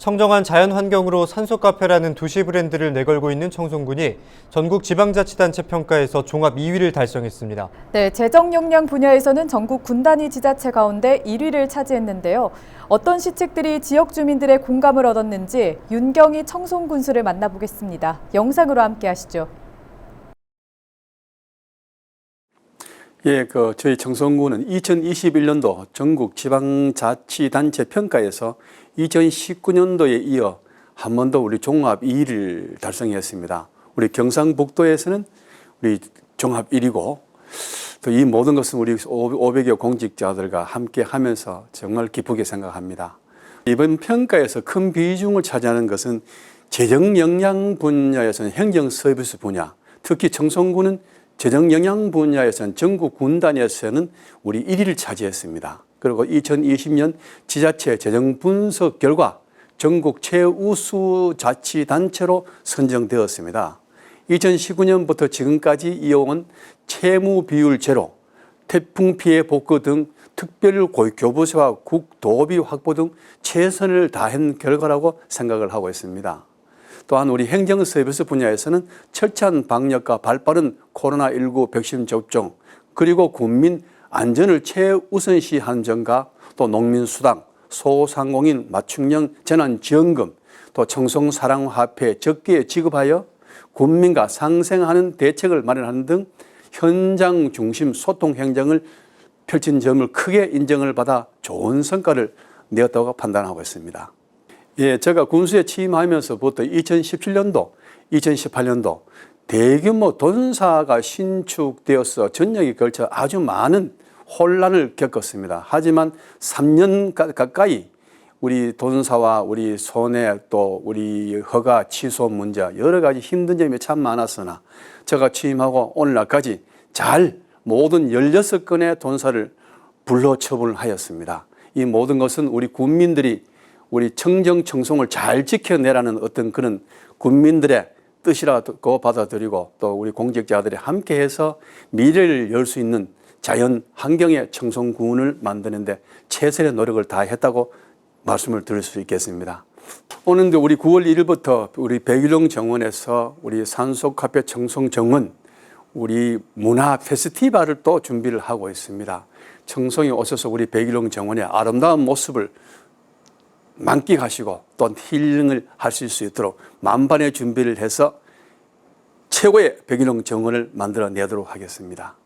청정한 자연 환경으로 산소 카페라는 도시 브랜드를 내걸고 있는 청송군이 전국 지방자치단체 평가에서 종합 2위를 달성했습니다. 네, 재정 역량 분야에서는 전국 군단위 지자체 가운데 1위를 차지했는데요. 어떤 시책들이 지역 주민들의 공감을 얻었는지 윤경희 청송군수를 만나보겠습니다. 영상으로 함께 하시죠. 예, 그 저희 청송군은 2021년도 전국 지방자치단체 평가에서 2019년도에 이어 한 번 더 우리 종합 2위를 달성했습니다. 우리 경상북도에서는 우리 종합 1위고 또 이 모든 것은 우리 500여 공직자들과 함께 하면서 정말 기쁘게 생각합니다. 이번 평가에서 큰 비중을 차지하는 것은 재정 역량 분야에서는 행정 서비스 분야, 특히 청송군은 재정 영향 분야에서는 전국 군단에서는 우리 1위를 차지했습니다. 그리고 2020년 지자체 재정 분석 결과 전국 최우수 자치단체로 선정되었습니다. 2019년부터 지금까지 이어온 채무 비율 제로, 태풍 피해 복구 등 특별 교부세와 국도비 확보 등 최선을 다한 결과라고 생각을 하고 있습니다. 또한 우리 행정 서비스 분야에서는 철저한 방역과 발빠른 코로나19 백신 접종 그리고 국민 안전을 최우선시하는 점과 또 농민수당, 소상공인 맞춤형 재난지원금, 또 청송사랑화폐 적기에 지급하여 국민과 상생하는 대책을 마련하는 등 현장 중심 소통 행정을 펼친 점을 크게 인정을 받아 좋은 성과를 내었다고 판단하고 있습니다. 예, 제가 군수에 취임하면서부터 2017년도, 2018년도 대규모 돈사가 신축되어서 전역에 걸쳐 아주 많은 혼란을 겪었습니다. 하지만 3년 가- 가까이 우리 돈사와 우리 손해 또 우리 허가 취소 문제 여러 가지 힘든 점이 참 많았으나 제가 취임하고 오늘날까지 잘 모든 16건의 돈사를 불러 처분을 하였습니다. 이 모든 것은 우리 국민들이 우리 청정 청송을 잘 지켜내라는 어떤 그런 국민들의 뜻이라고 받아들이고 또 우리 공직자들이 함께해서 미래를 열 수 있는 자연 환경의 청송군을 만드는데 최선의 노력을 다했다고 말씀을 드릴 수 있겠습니다. 오는데 우리 9월 1일부터 우리 백일홍 정원에서 우리 산소 카페 청송 정원 우리 문화 페스티벌을 또 준비를 하고 있습니다. 청송에 오셔서 우리 백일홍 정원의 아름다운 모습을 만끽하시고 또 힐링을 하실 수 있도록 만반의 준비를 해서 최고의 백일홍 정원을 만들어 내도록 하겠습니다.